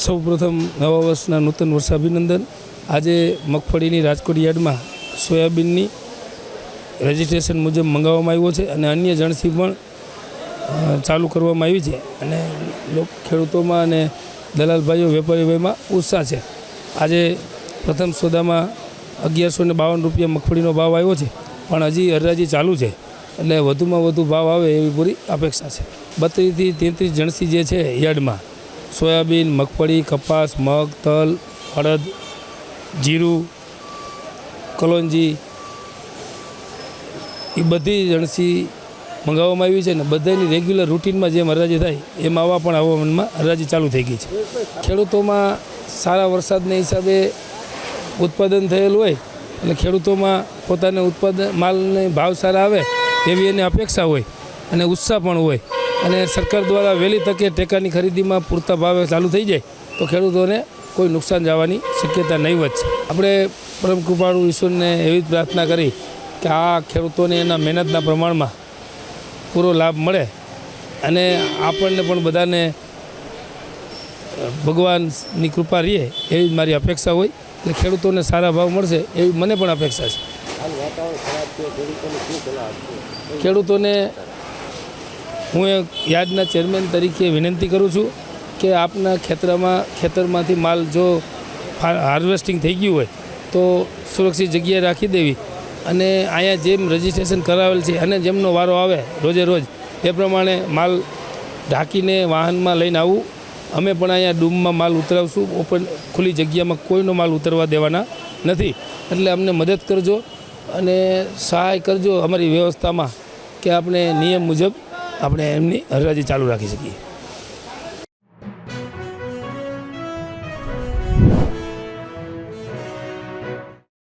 સૌપ્રથમ નવા વર્ષના નૂતન વર્ષાભિનંદન આજે મગફળીની રાજકોટ યાર્ડમાં સોયાબીનની રજિસ્ટ્રેશન મુજબ મંગાવવામાં આવ્યો છે અને અન્ય જણસી પણ ચાલુ કરવામાં આવી છે. અને લોક ખેડૂતોમાં અને દલાલભાઈઓ વેપારી ભાઈમાં ઉત્સાહ છે. આજે પ્રથમ સોદામાં અગિયારસો ને બાવન રૂપિયા મગફળીનો ભાવ આવ્યો છે. પણ હજી હરાજી ચાલુ છે. એટલે વધુમાં વધુ ભાવ આવે એવી પૂરી અપેક્ષા છે. બત્રીસથી તેત્રીસ જણસી જે છે યાર્ડમાં સોયાબીન, મગફળી, કપાસ, મગ, તલ અડદ જીરું, કલોંજી એ બધી જણસી મંગાવવામાં આવી છે ને બધાની રેગ્યુલર રૂટીનમાં જેમ હરાજી થાય એમ આવા પણ હવામાનમાં હરાજી ચાલુ થઈ ગઈ છે. ખેડૂતોમાં સારા વરસાદને હિસાબે ઉત્પાદન થયેલું હોય એટલે ખેડૂતોમાં પોતાને ઉત્પાદન માલને ભાવ સારા આવે એવી એની અપેક્ષા હોય અને ઉત્સાહ પણ હોય. અને સરકાર દ્વારા વહેલી તકે ટેકાની ખરીદીમાં પૂરતા ભાવે ચાલુ થઈ જાય, તો ખેડૂતોને કોઈ નુકસાન જવાની શક્યતા નહીવત છે. આપણે પરમ કૃપાળુ ઈશ્વરને એવી જ પ્રાર્થના કરી કે આ ખેડૂતોને એના મહેનતના પ્રમાણમાં પૂરો લાભ મળે અને આપણને પણ બધાને ભગવાનની કૃપા રહીએ એવી જ મારી અપેક્ષા હોય એટલે ખેડૂતોને સારા ભાવ મળશે એવી મને પણ અપેક્ષા છે. ખેડૂતોને હું યાર્ડના ચેરમેન તરીકે વિનંતી કરું છું કે આપના ખેતરમાં, ખેતરમાંથી માલ જો હાર્વેસ્ટિંગ થઈ ગયું હોય, તો સુરક્ષિત જગ્યાએ રાખી દેવી. અને અહીંયા જેમ રજિસ્ટ્રેશન કરાવેલ છે, અને જેમનો વારો આવે રોજે રોજ, એ પ્રમાણે માલ ઢાંકીને વાહનમાં લઈને આવવું અમે પણ અહીંયા ડૂમમાં માલ ઉતરાવશું. ઓપન, ખુલ્લી જગ્યામાં કોઈનો માલ ઉતરવા દેવાના નથી. એટલે અમને મદદ કરજો અને સહાય કરજો અમારી વ્યવસ્થામાં કે આપણે નિયમ મુજબ આપણે એમની હરાજી ચાલુ રાખી શકીએ.